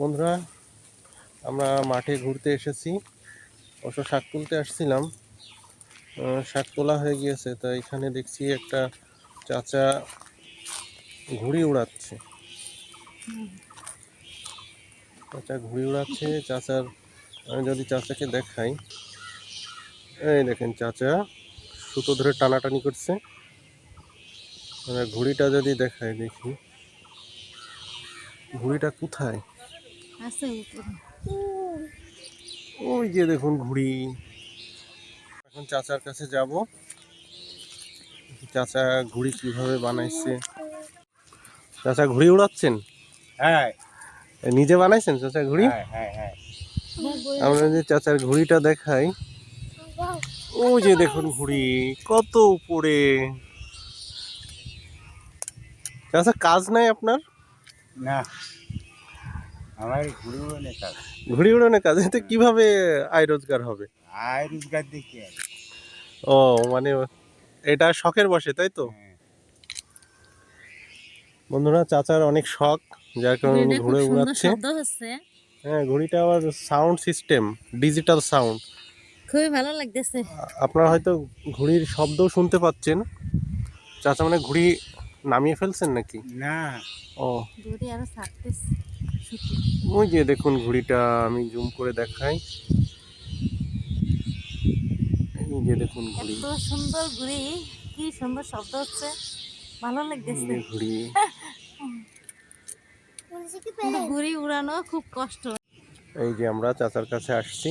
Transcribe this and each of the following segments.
বন্ধুরা, আমরা মাঠে ঘুরতে এসেছি। অবশ্য শাক তুলতে আসছিলাম। শাক তোলা হয়ে গিয়েছে, তো এখানে দেখছি একটা চাচা ঘুড়ি উড়াচ্ছে। চাচা ঘুড়ি উড়াচ্ছে, চাচার, আমি যদি চাচাকে দেখাই। এই দেখেন চাচা, সুতো ধরে টানাটানি করছে। ঘুড়িটা যদি দেখাই দেখি। ঘুড়িটা কোথায়? আছে ওই যে দেখুন ঘুড়ি। এখন চাচার কাছে যাব। চাচা ঘুড়ি কীভাবে বানাইছে? চাচা ঘুড়ি উড়াচ্ছেন? হ্যাঁ। নিজে বানাইছেন চাচা ঘুড়ি? হ্যাঁ হ্যাঁ হ্যাঁ। আমরা যদি চাচার ঘুড়িটা দেখাই ওই যে দেখুন ঘুড়ি কত উপরে। চাচা কাজ নাই আপনার? না। আমার ঘুরে উড়ে কাজ। ঘুড়ি উড়ানোর কাজ এতে কীভাবে আয় রোজগার হবে? আয় রোজগার দেখি আর ও মানে এটা শখের বসে তাই তো? হ্যাঁ। বন্ধুরা চাচার অনেক শখ যার কারণে উনি ঘুরে উড়াচ্ছে। হ্যাঁ ঘড়িটা আবার সাউন্ড সিস্টেম ডিজিটাল সাউন্ড খুবই ভালো লাগতেছে। আপনারা হয়তো ঘুড়ির শব্দও শুনতে পাচ্ছেন। চাচা মানে ঘুড়ি নামিয়ে ফেলছেন নাকি? না। ও। দড়ি আরও ছাড়তেছে। ওই যে দেখুন ঘুড়িটা আমি জুম করে দেখাই। এই যে দেখুন ঘুড়ি। এত সুন্দর ঘুড়ি কি সুন্দর শব্দ হচ্ছে। ভালো লাগতেছে। ঘুড়ি। ঘুড়ি উড়ানো খুব কষ্ট। এই যে আমরা চাচার কাছে আসছি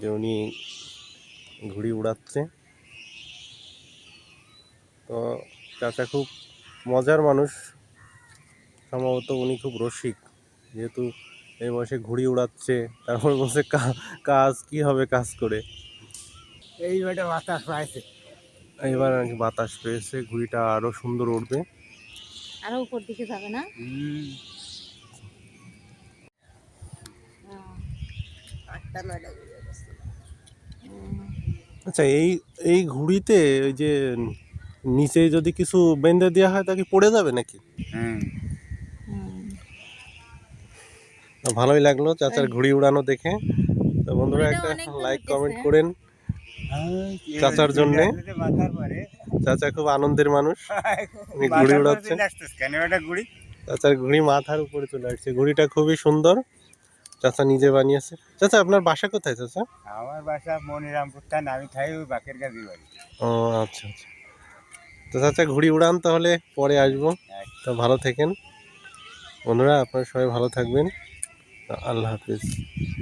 যে উনি ঘুড়ি উড়াচ্ছে। তো চাচা খুব মজার মানুষ সম্ভবত উনি খুব রসিক। যেহেতু এই বয়সে ঘুড়ি উড়াচ্ছে তারপর বলছে কাজ কি হবে কাজ করে? এই বেটা বাতাস পাইছে। এবার নাকি বাতাস পেয়েছে ঘুড়িটা আরও সুন্দর উঠবে আরও উপর দিকে যাবে না? হুম। আটটা নয়টা আচ্ছা এই এই ঘুড়িতে ওই যে নিচে যদি কিছু বেঁধে দেওয়া হয় তাকে পড়ে যাবে নাকি? হুম। ভালোই লাগল চাচার ঘুড়ি উড়ানো দেখে। তো বন্ধুরা একটা লাইক কমেন্ট করেন চাচার জন্যে? চাচা খুব আনন্দের মানুষ। উনি ঘুড়ি উড়াচ্ছে? চাচার ঘুড়ি মাথার উপরে চলে আসছে। ঘুড়িটা খুবই সুন্দর। চাচা নিজে বানিয়েছে। চাচা আপনার বাসা কোথায় চাচা? আমার বাসা মনিরামপুর থান আমি খাই ওই বাকের গাছি বাড়ি। ও আচ্ছা আচ্ছা। তো চাচা ঘুড়ি উড়ান তাহলে পরে আসব। তো ভালো থেকেন। বন্ধুরা আপনারা সবাই ভালো থাকবেন। আল্লাহ হাফিজ